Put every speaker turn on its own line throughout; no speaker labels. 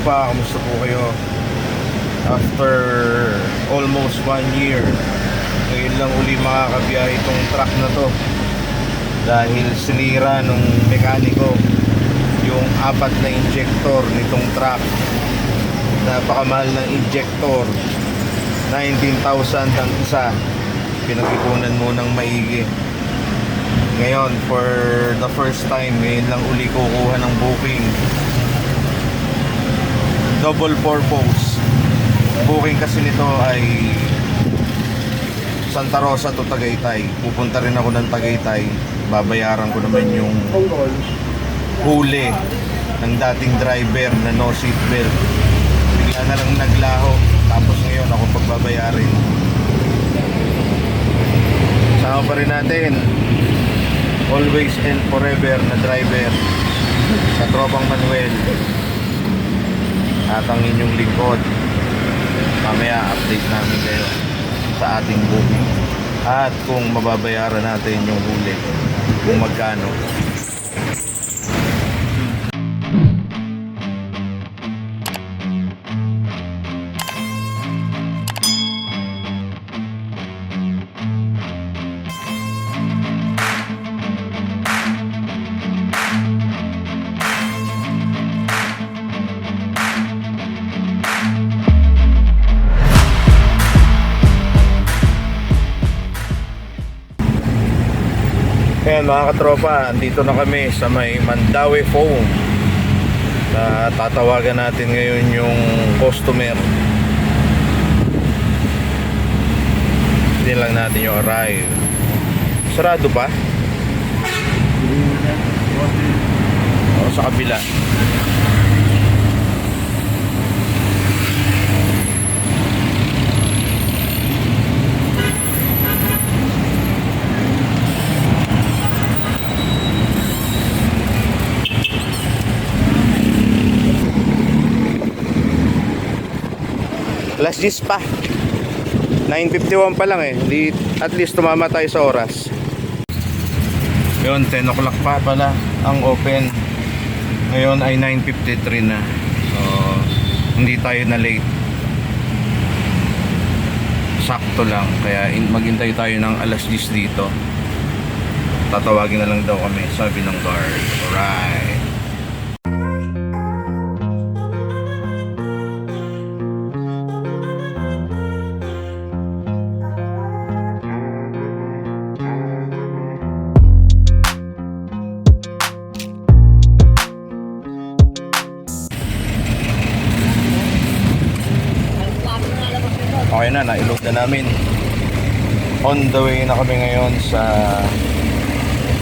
tropa, kamusta po kayo? After almost one year, ngayon lang uli makakabiyahe itong truck na to. Dahil sinira nung mekaniko yung apat na injector nitong truck. Napakamahal ng injector. 19,000 ang isa. Pinag-ipunan mo ng maigi. Ngayon, for the first time, ngayon lang uli kukuha ng booking. Double purpose. Booking kasi nito ay Santa Rosa to Tagaytay. Pupunta rin ako ng Tagaytay. Babayaran ko naman yung huli ng dating driver na no seatbelt. Bigla na lang naglaho. Tapos ngayon ako pagbabayarin. Sama pa rin natin always and forever na driver sa Tropang Manuel at ang inyong lingkod. Mamaya update namin kayo sa ating booking. At kung mababayaran natin yung huli kung magkano Ayan mga katropa, andito na kami sa may Mandawi Phone na tatawagan natin ngayon yung customer. Hindi lang natin yung arrive. Sarado pa? O sa kabila. Alas 10 pa. 9.51 pa lang eh. Di, at least tumama tayo sa oras. Yun, 10 o'clock pa pala ang open. Ngayon ay 9.53 na. So, hindi tayo na late. Sakto lang. Kaya in, maghintay tayo ng alas 10 dito. Tatawagin na lang daw kami, sabi ng guard. Alright. Okay na, nailog na namin. On the way na kami ngayon sa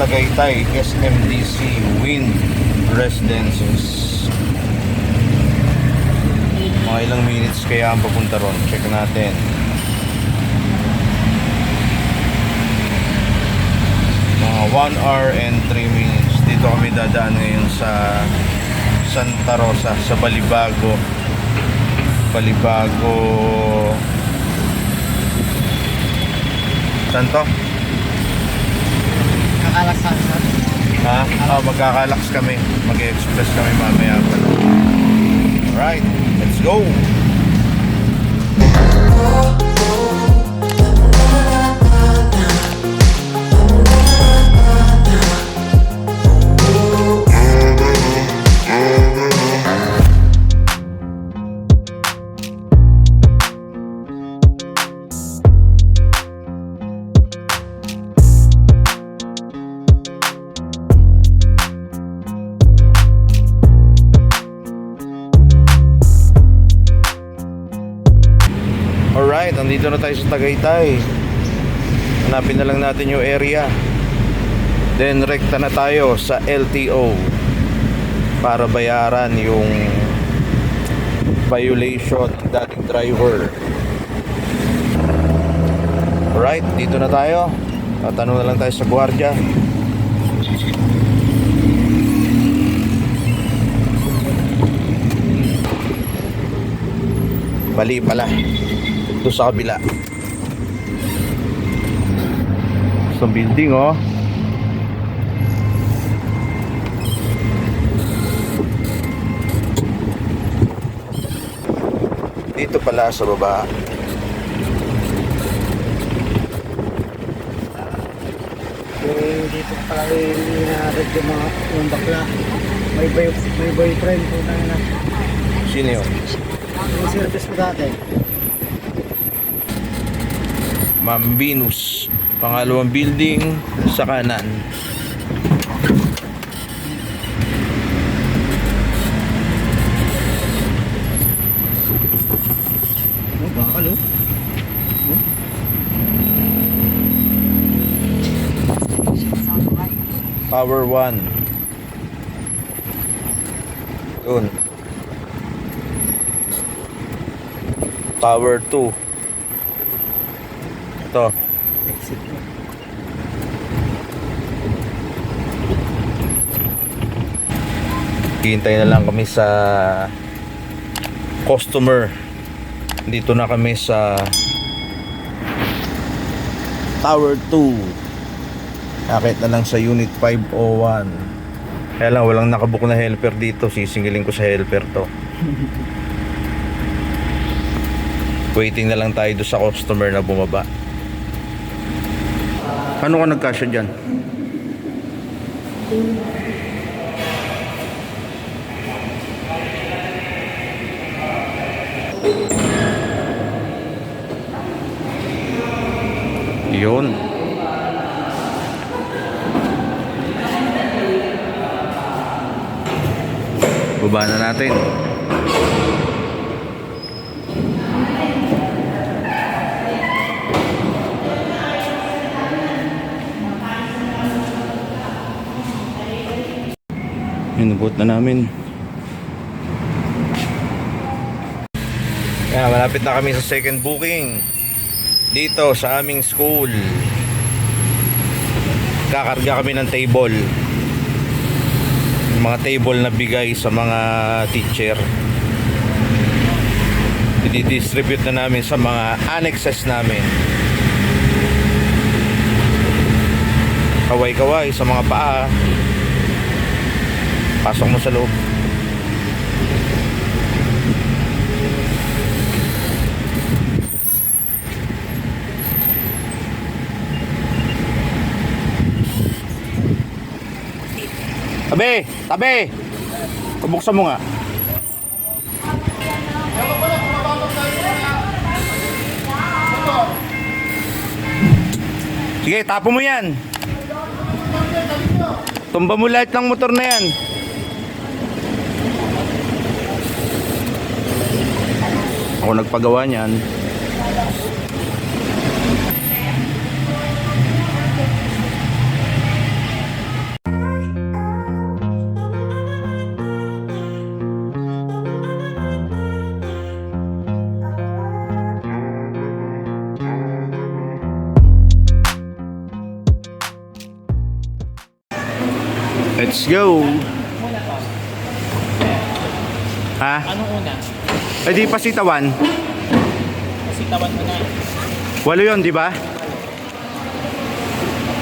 Tagaytay SMDC Wind Residences. Mga ilang minutes kaya ang papunta ron. Check natin. Mga 1 hour and 3 minutes. Dito kami dadaan ngayon sa Santa Rosa, sa Balibago. Balibago Saan to?
Kakalaksan.
Ha? Oh, magkakalaks kami. Mag-express kami mamaya pa. Alright, let's go! Alright, nandito na tayo sa Tagaytay. Hanapin na lang natin yung area. Then rekta na tayo sa LTO para bayaran yung violation ng dating driver. Alright, dito na tayo. Tatanong na lang tayo sa gwardiya. Mali pala. Doon sa kabila. Sa building oh. Dito pala sa baba.
Yung dito pala yung inaarad yung mga yung bakla. May, boy, may boyfriend po tayo na.
Sino yun?
Yung service ko dati.
Ma'am Venus. Pangalawang building sa kanan.
Oh, bakal oh.
Tower 1. Yun. Tower 2. Ito.
Exit mo.
Hintay na lang kami sa customer. Dito na kami sa Tower 2. Akit na lang sa Unit 501. Kaya lang walang nakabook na helper dito. Sisingilin ko sa helper to. Waiting na lang tayo doon sa customer na bumaba. Paano ka nagkasya dyan? Yun. Baba na natin. Inubot na namin. Kaya malapit na kami sa second booking. Dito sa aming school. Kakarga kami ng table. Mga table na bigay sa mga teacher. I-distribute na namin sa mga annexes namin. Kaway kaway sa mga paa pasok mo sa loob Tabi! Tabi! Pabuksan mo nga. Sige, tapo mo yan. Tumba mo lahat ng motor na yan. Ako nagpagawa niyan. Let's go! Ha?
Anong una?
Eh di pasitawan.
Kasi tawan mo na.
Walo yun, di ba?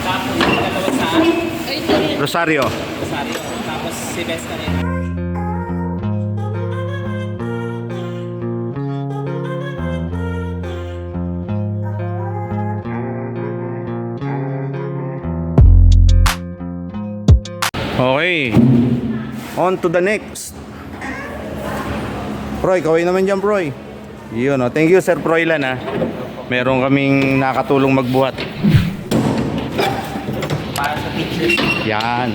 Tapos yung dalawa sa
Rosario.
Rosario. Tapos si Bes na rin.
Okay. On to the next. Proy, kaway naman dyan, Proy. Yun, oh. Thank you, Sir Proylan, ha. Meron kaming nakatulong magbuhat.
Para sa teachers.
Yan.